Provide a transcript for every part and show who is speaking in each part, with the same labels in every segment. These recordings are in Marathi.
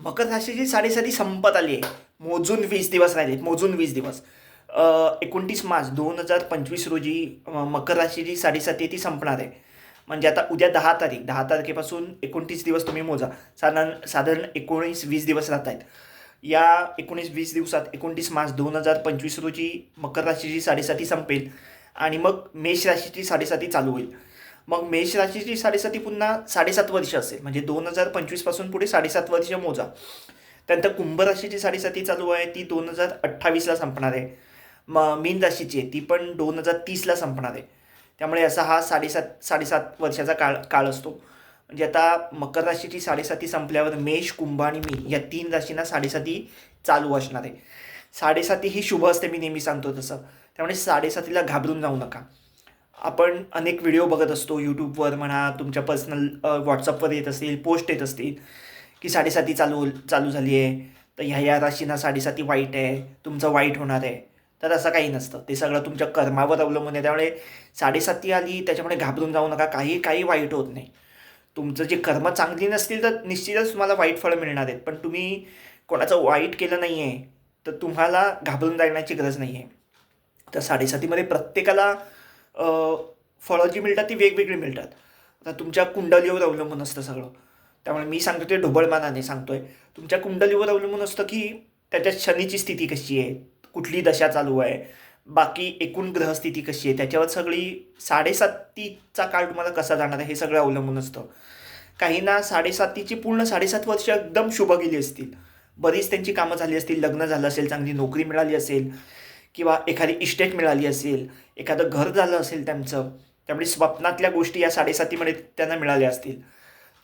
Speaker 1: मकर राशीची साडेसाती संपत आली आहे. मोजून वीस दिवस राहिलेत मोजून वीस दिवस. एकोणतीस मार्च दोन हजार पंचवीस रोजी मकर राशीची साडेसाती ती संपणार आहे. म्हणजे आता उद्या दहा तारीख दहा तारखेपासून एकोणतीस दिवस तुम्ही मोजा. साधारण साधारण एकोणीस वीस दिवस राहत आहेत या एकोणीस वीस दिवसात एकोणतीस मार्च दोन हजार पंचवीस रोजी मकर राशीची साडेसाती संपेल आणि मग मेष राशीची साडेसाती चालू होईल. मग मेष राशीची साडेसाती पुन्हा साडेसात वर्ष असेल म्हणजे दोन हजार पंचवीसपासून पुढे साडेसात वर्ष मोजा. त्यानंतर कुंभ राशीची साडेसाती चालू आहे ती दोन हजार अठ्ठावीसला संपणार आहे. म मीन राशीची आहे ती पण दोन हजार तीसला संपणार आहे. त्यामुळे असा हा साडेसात साडेसात वर्षाचा काळ काळ असतो. म्हणजे आता मकर राशीची साडेसाती संपल्यावर मेष कुंभ आणि मीन या तीन राशींना साडेसाती चालू असणार आहे. साडेसाती ही शुभ असते मी नेहमी सांगतो तसं. त्यामुळे साडेसातीला घाबरून जाऊ नका. आपण अनेक व्हिडिओ बघत असतो यूट्यूबवर म्हणा तुमच्या पर्सनल व्हॉट्सअपवर येत असतील पोस्ट येत असतील की साडेसाती चालू चालू झाली आहे तर ह्या ह्या राशींना साडेसाती वाईट आहे तुमचं वाईट होणार आहे. तर असं काही नसतं. ते सगळं तुमच्या कर्मावर अवलंबून आहे. त्यामुळे साडेसाती आली त्याच्यामुळे घाबरून जाऊ नका. काही काही वाईट होत नाही. तुमचं जे कर्म चांगली नसतील तर निश्चितच तुम्हाला वाईट फळं मिळणार आहेत. पण तुम्ही कोणाचं वाईट केलं नाही आहे तर तुम्हाला घाबरून जाण्याची गरज नाही आहे तर साडेसातीमध्ये प्रत्येकाला फळं जी मिळतात ती वेगवेगळी मिळतात. आता तुमच्या कुंडलीवर अवलंबून असतं सगळं. त्यामुळे मी सांगतो ते ढोबळमानाने सांगतोय. तुमच्या कुंडलीवर अवलंबून असतं की त्याच्या शनीची स्थिती कशी आहे? कुठली दशा चालू आहे? बाकी एकूण ग्रहस्थिती कशी आहे? त्याच्यावर सगळी साडेसातीचा काळ तुम्हाला कसा जाणार आहे हे सगळं अवलंबून असतं. काहींना साडेसातीची पूर्ण साडेसात वर्ष एकदम शुभ गेली असतील. बरीच त्यांची कामं झाली असतील लग्न झालं असेल चांगली नोकरी मिळाली असेल. किंवा एखादी इस्टेट मिळाली असेल एखादं घर झालं असेल त्यांचं त्यामुळे स्वप्नातल्या गोष्टी या साडेसातीमध्ये त्यांना मिळाल्या असतील.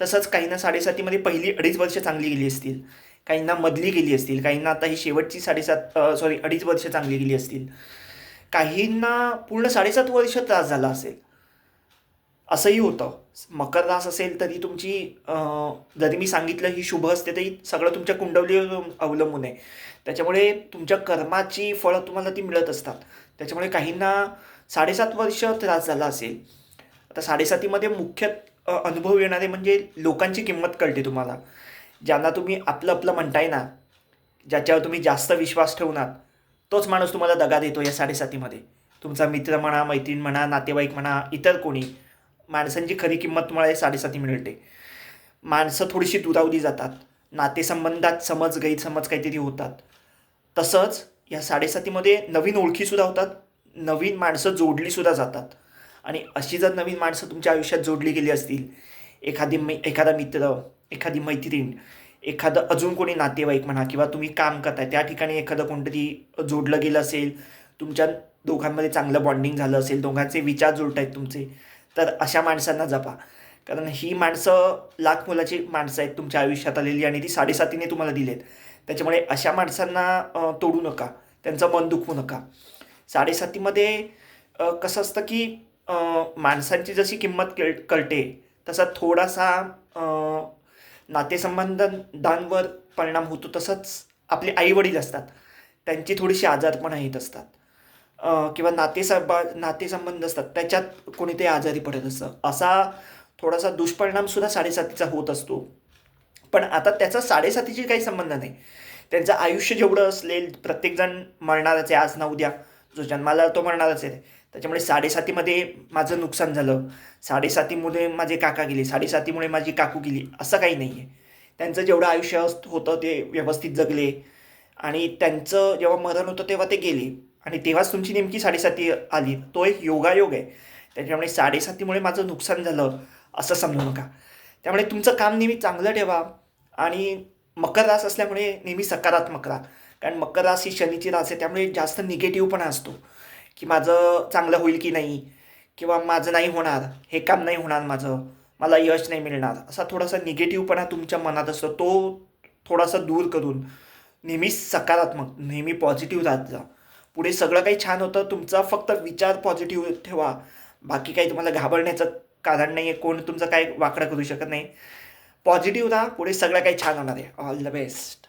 Speaker 1: तसंच काहींना साडेसातीमध्ये पहिली अडीच वर्ष चांगली गेली असतील. काहींना मधली गेली असतील. काहींना आता ही शेवटची साडेसात सॉरी अडीच वर्ष चांगली गेली असतील. काहींना पूर्ण साडेसात वर्ष त्रास झाला असेल. असंही होतं. मकर रास असेल तरी तुमची जरी मी सांगितलं ही शुभ असते तरी सगळं तुमच्या कुंडवलीवर अवलंबून आहे. त्याच्यामुळे तुमच्या कर्माची फळं तुम्हाला ती मिळत असतात. त्याच्यामुळे काहींना साडेसात वर्ष त्रास झाला असेल आता साडेसातीमध्ये मुख्य अनुभव येणारे म्हणजे लोकांची किंमत कळते तुम्हाला. ज्यांना तुम्ही आपलं आपलं म्हणताय ना ज्याच्यावर तुम्ही जास्त विश्वास ठेवणार तोच माणूस तुम्हाला दगा देतो या साडेसातीमध्ये. तुमचा मित्र म्हणा मैत्रीण म्हणा नातेवाईक म्हणा इतर कोणी माणसांची खरी किंमत तुम्हाला साडेसाती मिळते. माणसं थोडीशी दुरावली जातात. नातेसंबंधात समज गैरसमज काहीतरी होतात. तसंच या साडेसातीमध्ये नवीन ओळखीसुद्धा होतात. नवीन माणसं जोडलीसुद्धा जातात. आणि अशी जर नवीन माणसं तुमच्या आयुष्यात जोडली गेली असतील एखादी मै एखादा मित्र एखादी मैत्रीण एखादं अजून कोणी नातेवाईक म्हणा किंवा तुम्ही काम करताय त्या ठिकाणी एखादं कोणतरी जोडलं गेलं असेल तुमच्या दोघांमध्ये चांगलं बॉन्डिंग झालं असेल दोघांचे विचार जुळत आहेत तुमचे तर अशा माणसांना जपा. कारण ही माणसं लाख मोलाची माणसं आहेत तुमच्या आयुष्यात आलेली आणि ती साडेसातीने तुम्हाला दिलेत. त्याच्यामुळे अशा माणसांना तोडू नका. त्यांचं मन दुखवू नका. साडेसातीमध्ये कसं असतं की माणसांची जशी किंमत कळ कळते तसा थोडासा नातेसंबंधांवर परिणाम होतो तसंच आपले आईवडील असतात. त्यांची थोडीशी आजारपणा येत असतात. किंवा नातेसंबा नातेसंबंध असतात त्याच्यात कोणीतरी आजारी पडत असतं. असा थोडासा दुष्परिणामसुद्धा साडेसातीचा होत असतो. पण आता त्याचा साडेसातीशी काही संबंध नाही. त्यांचं आयुष्य जेवढं असेल प्रत्येकजण मरणारच आहे. आज ना उद्या जो जन्माला तो मरणारच आहे. त्याच्यामुळे साडेसातीमध्ये माझं नुकसान झालं. साडेसातीमुळे माझे काका गेले. साडेसातीमुळे माझी काकू गेली. असं काही नाही आहे त्यांचं जेवढं आयुष्य अस- होतं ते व्यवस्थित जगले. आणि त्यांचं जेव्हा मरण होतं तेव्हा ते गेले. आणि तेव्हाच तुमची नेमकी साडेसाती आली. तो एक योगायोग आहे. त्याच्यामुळे साडेसातीमुळे माझं नुकसान झालं असं समजू नका. त्यामुळे तुमचं काम नेहमी चांगलं ठेवा आणि मकर रास असल्यामुळे नेहमी सकारात्मक राहा. कारण मकर रास ही शनीची रास आहे. त्यामुळे जास्त निगेटिव्हपणा असतो. की माझं चांगलं होईल की नाही? किंवा माझं नाही होणार. हे काम नाही होणार माझं. मला यश नाही मिळणार. असा थोडासा निगेटिव्हपणा तुमच्या मनात असतो. तो थोडासा दूर करून नेहमी सकारात्मक नेहमी पॉझिटिव्ह राहत जा. पुढे सगळं काही छान होतं तुमचा फक्त विचार पॉझिटिव्ह ठेवा. बाकी काही तुम्हाला घाबरण्याचं कारण नाही आहे कोण तुमचं काय वाकडं करू शकत नाही. पॉझिटिव्ह राहा पुढे सगळं काही छान होणार आहे. All the best